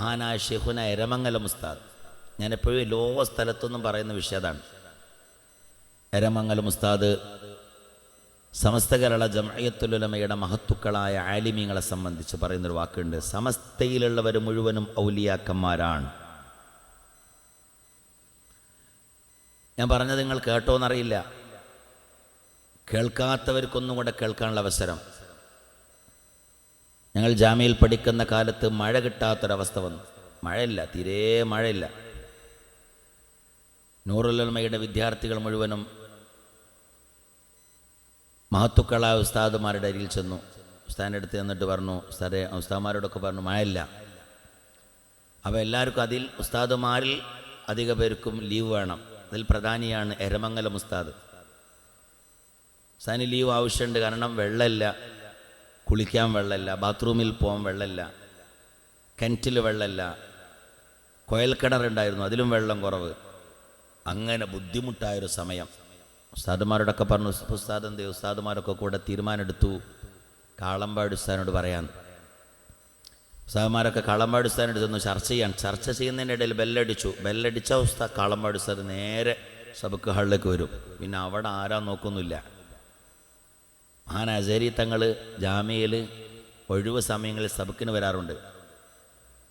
മഹാനായ ഷെഹുന എരമംഗലം ഉസ്താദ്. ഞാൻ എപ്പോഴും ലോക സ്ഥലത്തൊന്നും പറയുന്ന വിഷയം അതാണ്. എരമംഗലം ഉസ്താദ് സമസ്ത കേരള ജമയത്തുലമയുടെ മഹത്തുക്കളായ ആലിമീങ്ങളെ സംബന്ധിച്ച് പറയുന്നൊരു വാക്കുണ്ട്. സമസ്തയിലുള്ളവർ മുഴുവനും ഔലിയാക്കന്മാരാണ്. ഞാൻ പറഞ്ഞത് നിങ്ങൾ കേട്ടോന്നറിയില്ല. കേൾക്കാത്തവർക്കൊന്നും കൂടെ കേൾക്കാനുള്ള അവസരം. ഞങ്ങൾ ജാമ്യയിൽ പഠിക്കുന്ന കാലത്ത് മഴ കിട്ടാത്തൊരവസ്ഥ വന്നു. മഴയില്ല തീരെ മഴയില്ല. നൂറുലമയുടെ വിദ്യാർത്ഥികൾ മുഴുവനും മഹത്തുക്കളായ ഉസ്താദുമാരുടെ അരിയിൽ ചെന്നു. ഉസ്താദിന്റെ അടുത്ത് ചെന്നിട്ട് പറഞ്ഞു ഉസ്താദെ ഉസ്താദുമാരോടൊക്കെ പറഞ്ഞു മഴയില്ല. അപ്പോൾ എല്ലാവർക്കും അതിൽ ഉസ്താദുമാരിൽ അധിക പേർക്കും ലീവ് വേണം. അതിൽ പ്രധാനിയാണ് എരമംഗലം ഉസ്താദ്. ഉസ്താദിന് ലീവ് ആവശ്യമുണ്ട് കാരണം വെള്ളമില്ല. കുളിക്കാൻ വെള്ളമില്ല ബാത്റൂമിൽ പോകാൻ വെള്ളമില്ല കിണറ്റിൽ വെള്ളമില്ല. കുഴൽക്കിണറുണ്ടായിരുന്നു അതിലും വെള്ളം കുറവ്. അങ്ങനെ ബുദ്ധിമുട്ടായൊരു സമയം. ഉസ്താദുമാരോടൊക്കെ പറഞ്ഞു ഉസ്താദ് എന്ത് ഉസ്താദുമാരൊക്കെ കൂടെ തീരുമാനമെടുത്തു. കാളമ്പാട് ഉസ്താദിനോട് പറയാൻ. ഉസ്താദുമാരൊക്കെ കാളമ്പാട് ഉസ്താദിനോട് ചെന്ന് ചർച്ച ചെയ്യാൻ. ചർച്ച ചെയ്യുന്നതിന്റെ ഇടയിൽ ബെല്ലടിച്ചു. ബെല്ലടിച്ച ഉസ്താദ് കാളമ്പാട് ഉസ്താദ് നേരെ സബക്ക് ഹാളിലേക്ക് വരും. പിന്നെ അവിടെ ആരാ നോക്കൊന്നുമില്ല മഹാൻ അസേരി തങ്ങൾ ജാമ്യയിൽ ഒഴിവ് സമയങ്ങളിൽ സബക്കിന് വരാറുണ്ട്.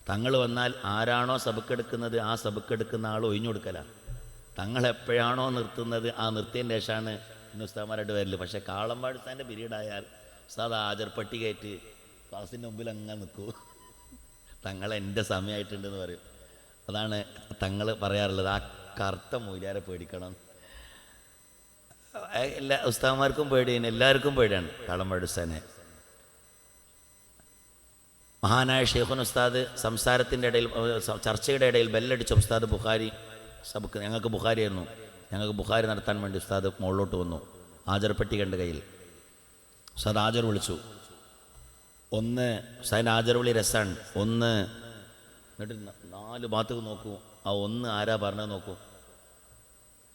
തങ്ങൾ വന്നാൽ ആരാണോ സബക്കെടുക്കുന്നത് ആ സബക്കെടുക്കുന്ന ആൾ ഒഴിഞ്ഞു കൊടുക്കലാണ് തങ്ങൾ എപ്പോഴാണോ നിർത്തുന്നത് ആ നിർത്തിയതിന്റെ ശേഷമാണ് ഇന്ന് ഉസ്താമാരായിട്ട് വരൽ. പക്ഷേ കാളമ്പാട് ഉസ്താന്റെ പീരീഡ് ആയാൽ ഉസ്താദ് കയറ്റി ക്ലാസ്സിന്റെ മുമ്പിൽ അങ്ങനെ നിൽക്കൂ തങ്ങൾ എന്റെ സമയമായിട്ടുണ്ടെന്ന് പറയും. അതാണ് തങ്ങൾ പറയാറുള്ളത്. ആ കറുത്ത മൂല്യാരെ പേടിക്കണം. എല്ലാ ഉസ്താദ്മാർക്കും പേടിയാണ് എല്ലാവർക്കും പേടിയാണ് കളമടുസനെ മഹാനായ ഷെയ്ഖുൻ ഉസ്താദ് സംസാരത്തിന്റെ ഇടയിൽ ചർച്ചയുടെ ഇടയിൽ ബെല്ലടിച്ച ഉസ്താദ് ബുഖാരി സബക്ക് ഞങ്ങൾക്ക് ബുഖാരി ആയിരുന്നു ഞങ്ങൾക്ക് ബുഖാരി നടത്താൻ വേണ്ടി ഉസ്താദ് മുകളിലോട്ട് വന്നു ആചർപ്പെട്ടി കണ്ട കയ്യിൽ. ഉസ്താദ് ആജർ വിളിച്ചു. ഒന്ന് ഉസ്താദിന്റെ ആജർ വിളി രസാണ്. ഒന്ന് എന്നിട്ട് നാല് ഭാഗത്തേക്ക് നോക്കൂ. ആ ഒന്ന് ആരാ പറഞ്ഞത് നോക്കൂ.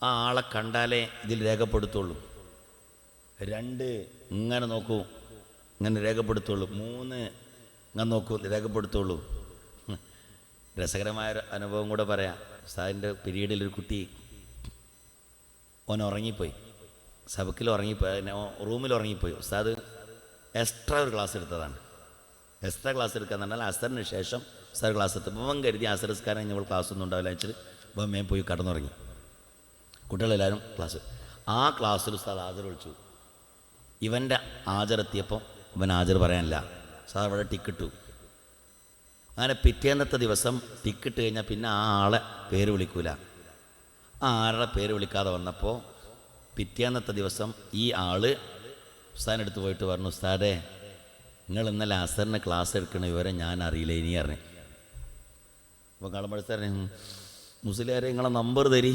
ആ ആളെ കണ്ടാലേ ഇതിൽ രേഖപ്പെടുത്തുള്ളൂ. രണ്ട് ഇങ്ങനെ നോക്കൂ. ഇങ്ങനെ രേഖപ്പെടുത്തുള്ളൂ. മൂന്ന് ഇങ്ങനെ നോക്കൂ. രേഖപ്പെടുത്തുള്ളൂ. രസകരമായ അനുഭവം കൂടെ പറയാം. സാറിന്റെ പീരീഡിൽ ഒരു കുട്ടി ഓൻ ഉറങ്ങിപ്പോയി. സബക്കിൽ ഉറങ്ങിപ്പോയി. റൂമിൽ ഉറങ്ങിപ്പോയി. ഉസ്താദ് എക്സ്ട്രാ ഒരു ക്ലാസ് എടുത്തതാണ്. എക്സ്ട്രാ ക്ലാസ് എടുക്കാന്ന് പറഞ്ഞാൽ അസറിന് ശേഷം സാർ ക്ലാസ് ഇപ്പം കരുതി അസറസ്കാരം ഞങ്ങൾ ക്ലാസ് ഒന്നും ഉണ്ടാവില്ല വെച്ചിട്ട് മേം പോയി കടന്നുറങ്ങി. കുട്ടികളെല്ലാവരും ക്ലാസ് ആ ക്ലാസ്സിൽ ഉസ്താദ് ഹാജർ വിളിച്ചു. ഇവന്റെ ഹാജരെത്തിയപ്പോൾ ഇവൻ ഹാജർ പറയാനില്ല. സാർ അവിടെ ടിക്കറ്റു അങ്ങനെ പിറ്റേന്നത്തെ ദിവസം ടിക്കറ്റ് കഴിഞ്ഞാൽ പിന്നെ ആ ആളെ പേര് വിളിക്കൂല. ആ ആളുടെ പേര് വിളിക്കാതെ വന്നപ്പോൾ പിറ്റേന്നത്തെ ദിവസം ഈ ആൾ ഉസ്താദിനടുത്ത് പോയിട്ട് പറഞ്ഞു ഉസ്താദേ നിങ്ങൾ ഇന്നലെ അസറിന് ക്ലാസ് എടുക്കണ വിവരം ഞാൻ അറിയില്ല ഇനി അറിഞ്ഞു അപ്പോൾ കളമ്പഴ സാറേ മുസ്ലിയാരെ നിങ്ങളെ നമ്പർ തരി.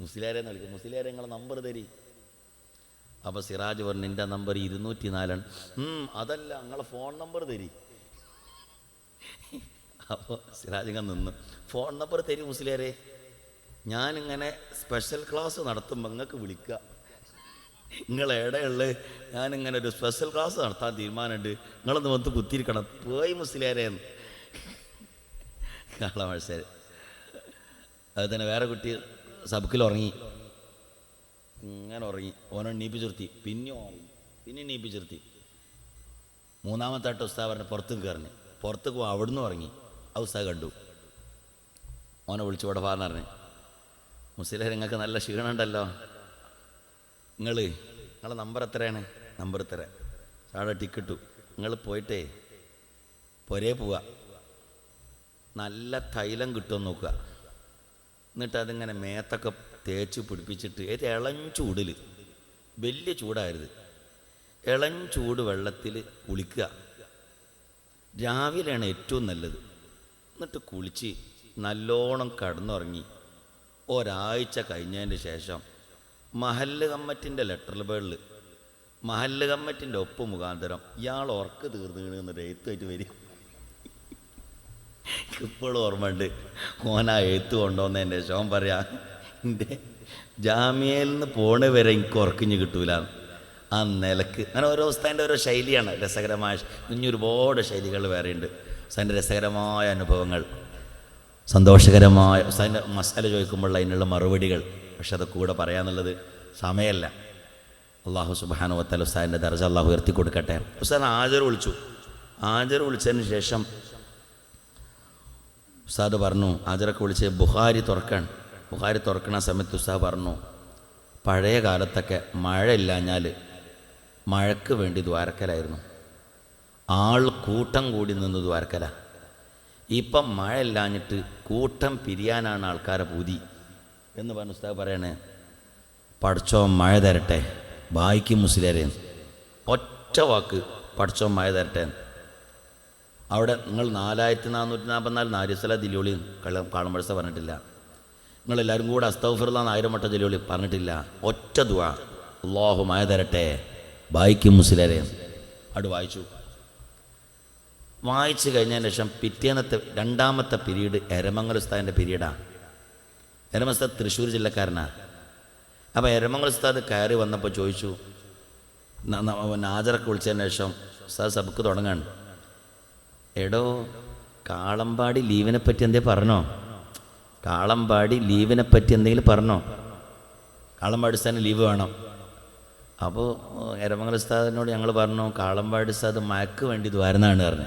മുസ്ലിയാരെ നൽകും. മുസ്ലിയാരെ നിങ്ങളെ നമ്പർ തരി. അപ്പോൾ സിറാജ് പറഞ്ഞു എന്റെ നമ്പർ ഇരുന്നൂറ്റി നാലാണ് അതല്ല നിങ്ങളെ ഫോൺ നമ്പർ തരി. അപ്പോൾ ഇങ്ങനെ നിന്ന്. ഫോൺ നമ്പർ തരി മുസ്ലിയാരെ. ഞാനിങ്ങനെ സ്പെഷ്യൽ ക്ലാസ് നടത്തുമ്പോൾ നിങ്ങൾക്ക് വിളിക്കുക നിങ്ങൾ എവിടെയുള്ളത് ഞാനിങ്ങനെ ഒരു സ്പെഷ്യൽ ക്ലാസ് നടത്താൻ തീരുമാനമുണ്ട് നിങ്ങളൊന്ന് വന്ന് കുത്തിയിരിക്കണം. പോയി മുസ്ലിയാരെന്ന് കാളമത്സരം അത് തന്നെ വേറെ കുട്ടി. സബക്കിൽ ഉറങ്ങി. ഇങ്ങനെ ഉറങ്ങി. ഓനെ നീപ്പിച്ചിർത്തി പിന്നെ ഉറങ്ങി പിന്നെ നീപ്പിച്ചിർത്തി മൂന്നാമത്തെ ആട്ട് ഉസ്താദ് പറഞ്ഞ് പുറത്തേക്ക് കയറിഞ്ഞ് പുറത്തേക്ക് അവിടുന്ന് ഉറങ്ങി. ആ ഉസ്താവ് കണ്ടു. ഓനെ വിളിച്ചു ഇവിടെ പാന്ന് പറഞ്ഞു. മുസ്ലിം നിങ്ങൾക്ക് നല്ല ക്ഷീണമുണ്ടല്ലോ നിങ്ങൾ നിങ്ങളെ നമ്പർ എത്രയാണ്? നമ്പർ ഇത്ര അവിടെ ടിക്കറ്റു നിങ്ങൾ പോയിട്ടേ പൊരേ പോവുക നല്ല തൈലം കിട്ടുമെന്ന് നോക്കുക. എന്നിട്ട് അതിങ്ങനെ മേത്തൊക്കെ തേച്ച് പിടിപ്പിച്ചിട്ട് ഏത് ഇളം ചൂടിൽ വലിയ ചൂടായിരുത് ഇളം ചൂട് വെള്ളത്തിൽ കുളിക്കുക. രാവിലെയാണ് ഏറ്റവും നല്ലത്. എന്നിട്ട് കുളിച്ച് നല്ലോണം കടന്നുറങ്ങി. ഒരാഴ്ച കഴിഞ്ഞതിന് ശേഷം മഹല്ല് കമ്മറ്റിന്റെ ലെറ്റർ പേളിൽ മഹല്ല് കമ്മറ്റിന്റെ ഒപ്പ് മുഖാന്തരം ഇയാൾ ഉറക്ക് തീർന്നു എഴുത്തായിട്ട് വരും. ഇപ്പോഴും ഓർമ്മയുണ്ട്. ഓനാ എഴുത്ത് കൊണ്ടുവന്ന എന്റെ ശോൻ പറയാ എന്റെ ജാമ്യയിൽ നിന്ന് പോണ വരെ എനിക്ക് ഉറക്കിഞ്ഞ് കിട്ടൂല. ആ നിലയ്ക്ക്. അങ്ങനെ ഓരോ ഉസ്താന്റെ ഓരോ ശൈലിയാണ്. രസകരമായ ഇനി ഒരുപാട് ശൈലികൾ വേറെയുണ്ട് ഉസ്താന്റെ രസകരമായ അനുഭവങ്ങൾ സന്തോഷകരമായ ഉസ്താന്റെ മസാല ചോദിക്കുമ്പോൾ അതിനുള്ള മറുപടികൾ. പക്ഷെ അത് കൂടെ പറയാന്നുള്ളത് സമയമല്ല. അള്ളാഹു സുബാനു വത്താൽ ഉസ്താദിന്റെ ദർജ അള്ളാഹു ഉയർത്തി കൊടുക്കട്ടെ ഉസ്താൻ ആജർ വിളിച്ചു. ആജർ വിളിച്ചതിന് ശേഷം ഉസ്താദ് പറഞ്ഞു ആജറൊക്കെ വിളിച്ച് ബുഹാരി തുറക്കാൻ ബുഹാരി തുറക്കണ സമയത്ത് ഉസ്താദ് പറഞ്ഞു പഴയ കാലത്തൊക്കെ മഴ ഇല്ലാഞ്ഞാൽ മഴയ്ക്ക് വേണ്ടി ദ്വാരക്കലായിരുന്നു. ആൾ കൂട്ടം കൂടി നിന്ന് ദ്വാരക്കല. ഇപ്പം മഴ ഇല്ലാഞ്ഞിട്ട് കൂട്ടം പിരിയാനാണ് ആൾക്കാരെ പൂതി എന്ന് പറഞ്ഞ ഉസ്താദ് പറയണേ പഠിച്ചോ മഴ തരട്ടെ ബായിക്ക് മുസ്ലിരെ ഒറ്റ വാക്ക് പഠിച്ചോ മഴ തരട്ടെ അവിടെ നിങ്ങൾ നാലായിരത്തി നാനൂറ്റി നാൽപ്പത്തിനാല് നാരിസല ദിലോളി കള്ള കാണുമ്പോഴത്തെ പറഞ്ഞിട്ടില്ല. നിങ്ങളെല്ലാവരും കൂടെ അസ്തഫിറുന്ന ആയിരം വട്ട ദിലോളി പറഞ്ഞിട്ടില്ല. ഒറ്റ ദുവ അള്ളാഹുമായ തരട്ടെ. വായിക്കും മുസ്ലിരെ അവിടെ വായിച്ചു. വായിച്ചു കഴിഞ്ഞതിന് ശേഷം പിറ്റേന്നത്തെ രണ്ടാമത്തെ പിരീഡ് എരമംഗൽ പിരീഡാണ് പീരീഡാണ് എരമ തൃശ്ശൂർ ജില്ലക്കാരനാണ് അപ്പോൾ എരമംഗൽ ഉസ്താദ് കയറി വന്നപ്പോൾ ചോദിച്ചു ന- ന- നാജറൊക്കെ വിളിച്ചതിന് ശേഷം ഉസ്താദ് സബക്ക് തുടങ്ങാണ്. എടോ കാളമ്പാടി ലീവിനെ പറ്റി എന്തേ പറഞ്ഞോ? കാളമ്പാടി ലീവിനെ പറ്റി എന്തെങ്കിലും പറഞ്ഞോ? കാളമ്പാടി സ്ഥാനം ലീവ് വേണം. അപ്പോൾ എരമംഗൽ ഉസ്താദിനോട് ഞങ്ങൾ പറഞ്ഞു കാളമ്പാടി ഉസ്താദ് മയക്ക് വേണ്ടി ദ്വാരുന്നാണ് പറഞ്ഞു.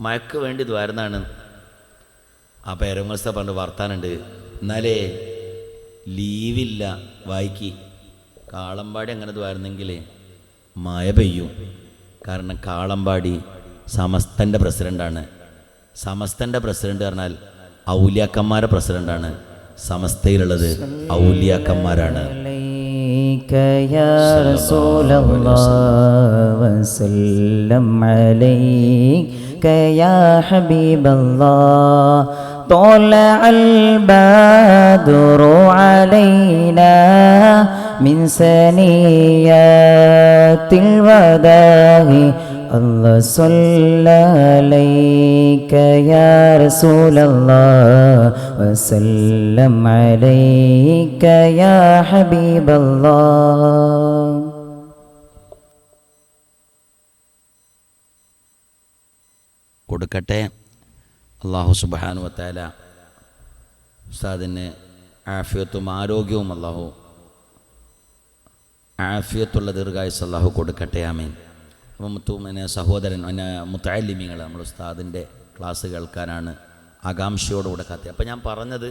മയക്ക് വേണ്ടി ദ്വാരുന്നാണ്. അപ്പോൾ എരമംഗല ഉസ്താദ് പറഞ്ഞു വർത്താനുണ്ട്. എന്നാലേ ലീവില്ല വായിക്കി. കാളമ്പാടി അങ്ങനെ ദ്വാരുന്നെങ്കിൽ മഴ പെയ്യും. കാരണം കാളമ്പാടി സമസ്തൻ്റെ പ്രസിഡൻ്റാണ് സമസ്തൻ്റെ പ്രസിഡൻ്റ് പറഞ്ഞാൽ ഔലിയാക്കന്മാരെ പ്രസിഡൻ്റാണ് സമസ്തയിലുള്ളത് ഔലിയാക്കന്മാരാണ് عليك يا رسول الله وسلم عليك يا حبيب الله طلع البدر علينا من سنيات الوداع الله صلى عليك يا رسول الله وسلم عليك يا حبيب الله കൊടുക്കട്ടെ അള്ളാഹു സുബാനു വത്താല ഉസ്താദിന് ആഫിയത്തും ആരോഗ്യവും അള്ളാഹു ആഫിയത്തുള്ള ദീർഘായുസ് അള്ളാഹു കൊടുക്കട്ടെ ആമീൻ. അപ്പം മുത്തു സഹോദരൻ പിന്നെ മുത്താലിമികൾ നമ്മൾ ഉസ്താദിന്റെ ക്ലാസ് കേൾക്കാനാണ് ആകാംക്ഷയോടുകൂടെ കാത്തി അപ്പം ഞാൻ പറഞ്ഞത്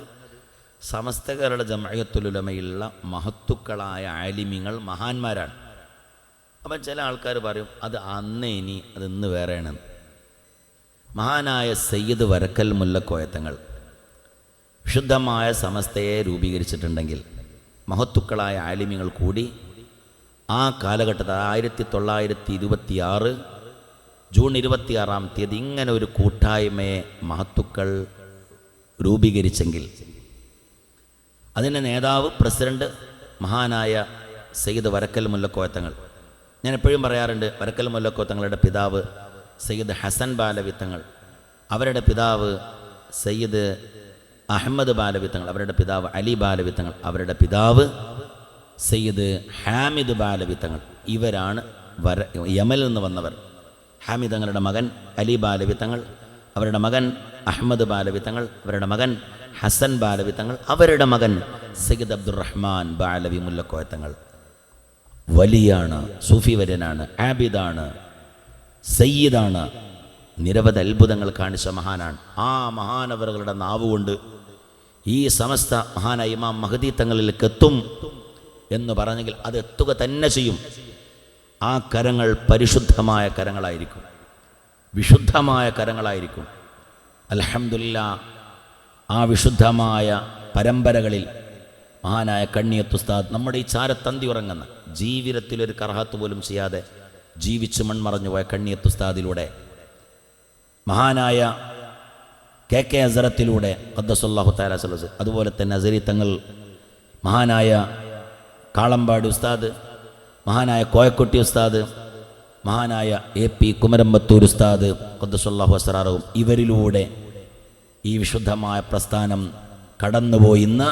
സമസ്ത കേരള ജമയത്തുലുലമയുള്ള മഹത്തുക്കളായ ആലിമിങ്ങൾ മഹാന്മാരാണ്. അപ്പം ചില ആൾക്കാർ പറയും അത് അന്ന് ഇനി അത് ഇന്ന് വേറെയാണ്. മഹാനായ സയ്യിദ് വരക്കൽ മുല്ലക്കോയത്തങ്ങൾ വിശുദ്ധമായ സമസ്തയെ രൂപീകരിച്ചിട്ടുണ്ടെങ്കിൽ മഹത്തുക്കളായ ആലിമ്യങ്ങൾ കൂടി ആ കാലഘട്ടത്തിൽ ആയിരത്തി തൊള്ളായിരത്തി ഇരുപത്തിയാറ് ജൂൺ ഇരുപത്തിയാറാം തീയതി ഇങ്ങനെ ഒരു കൂട്ടായ്മയെ മഹത്തുക്കൾ രൂപീകരിച്ചെങ്കിൽ അതിന്റെ നേതാവ് പ്രസിഡന്റ് മഹാനായ സയ്യിദ് വരക്കൽ മുല്ലക്കോയത്തങ്ങൾ. ഞാൻ എപ്പോഴും പറയാറുണ്ട് വരക്കൽ മുല്ലക്കോത്തങ്ങളുടെ പിതാവ് സയ്യിദ് ഹസൻ ബാലവിത്തങ്ങൾ അവരുടെ പിതാവ് സയ്യിദ് അഹമ്മദ് ബാലവിത്തങ്ങൾ അവരുടെ പിതാവ് അലി ബാലവിത്തങ്ങൾ അവരുടെ പിതാവ് സയ്യിദ് ഹാമിദ് ബാലവി തങ്ങൾ. ഇവരാണ് വര യമൽ നിന്ന് വന്നവർ. ഹാമിദ് തങ്ങളുടെ മകൻ അലി ബാലവി തങ്ങൾ അവരുടെ മകൻ അഹമ്മദ് ബാലവിത്തങ്ങൾ അവരുടെ മകൻ ഹസൻ ബാലവി തങ്ങൾ അവരുടെ മകൻ സയ്യിദ് അബ്ദുറഹ്മാൻ ബാലവി മുല്ലക്കോയത്തങ്ങൾ വലിയാണ് സൂഫി വര്യനാണ് ആബിദാണ് സയ്യിദാണ്. നിരവധി അത്ഭുതങ്ങൾ കാണിച്ച മഹാനാണ്. ആ മഹാനവറുകളുടെ നാവുകൊണ്ട് ഈ സമസ്ത മഹാനായ ഇമാം മഹദീത്തങ്ങളിലേക്ക് എത്തും എന്ന് പറഞ്ഞെങ്കിൽ അത് എത്തുക തന്നെ ചെയ്യും. ആ കരങ്ങൾ പരിശുദ്ധമായ കരങ്ങളായിരിക്കും. വിശുദ്ധമായ കരങ്ങളായിരിക്കും. അലഹമില്ല ആ വിശുദ്ധമായ പരമ്പരകളിൽ മഹാനായ കണ്ണിയത്തുസ്താദ് നമ്മുടെ ഈ ചാരത്തന്തി ഉറങ്ങുന്ന ജീവിതത്തിലൊരു കർഹത്ത് പോലും ചെയ്യാതെ ജീവിച്ച് മൺമറഞ്ഞു പോയ കണ്ണിയത്തുസ്താദിലൂടെ മഹാനായ കെ കെ അസറത്തിലൂടെ ഖദ്ദസുല്ലാഹു താല സലസ് അതുപോലെ തന്നെ അസരി തങ്ങൾ മഹാനായ കാളമ്പാടി ഉസ്താദ് മഹാനായ കോയക്കുട്ടി ഉസ്താദ് മഹാനായ എ പി കുമരമ്പത്തൂർ ഉസ്താദ് ഖദ്ദസുല്ലാഹു അസറാറും ഇവരിലൂടെ ഈ വിശുദ്ധമായ പ്രസ്ഥാനം കടന്നുപോയി ഇന്ന്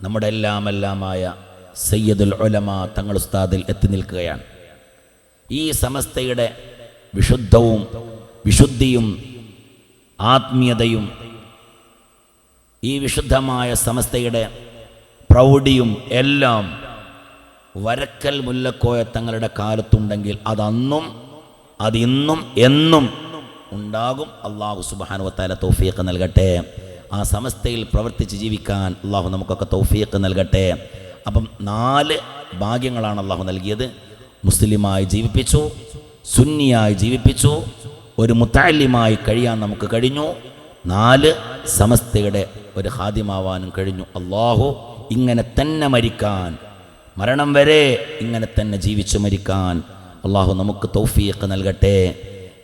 നമ്മുടെ എല്ലാമെല്ലാമായ സയ്യദുൽ ഉലമ തങ്ങൾ ഉസ്താദിൽ എത്തി നിൽക്കുകയാണ്. ഈ സമസ്തയുടെ വിശുദ്ധവും വിശുദ്ധിയും ആത്മീയതയും ഈ വിശുദ്ധമായ സമസ്തയുടെ പ്രൗഢിയും എല്ലാം വരക്കൽ മുല്ലക്കോയ തങ്ങളുടെ കാലത്തുണ്ടെങ്കിൽ അതന്നും അതിന്നും എന്നും ഉണ്ടാകും. അള്ളാഹു സുബാനുവത്താല തൗഫീഖ് നൽകട്ടെ. ആ സമസ്തയിൽ പ്രവർത്തിച്ച് ജീവിക്കാൻ അള്ളാഹു നമുക്കൊക്കെ തൗഫീഖ് നൽകട്ടെ. അപ്പം നാല് ഭാഗ്യങ്ങളാണ് അള്ളാഹു നൽകിയത്. മുസ്ലിമായി ജീവിപ്പിച്ചു സുന്നിയായി ജീവിപ്പിച്ചു ഒരു മുത്താലിമായി കഴിയാൻ നമുക്ക് കഴിഞ്ഞു. നാല് സമസ്തയുടെ ഒരു ഹാദ്യമാവാനും കഴിഞ്ഞു അള്ളാഹു. ഇങ്ങനെ തന്നെ മരിക്കാൻ. മരണം വരെ ഇങ്ങനെ തന്നെ ജീവിച്ചു മരിക്കാൻ. അള്ളാഹു നമുക്ക് തൗഫീഖ് നൽകട്ടെ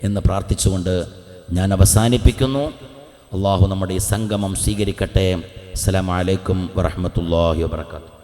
എന്ന് പ്രാർത്ഥിച്ചുകൊണ്ട് ഞാൻ അവസാനിപ്പിക്കുന്നു. അള്ളാഹു നമ്മുടെ ഈ സംഗമം സ്വീകരിക്കട്ടെ. അസ്സലാമു അലൈക്കും വറഹ്മത്തുള്ളാഹി വബറകാതുഹു.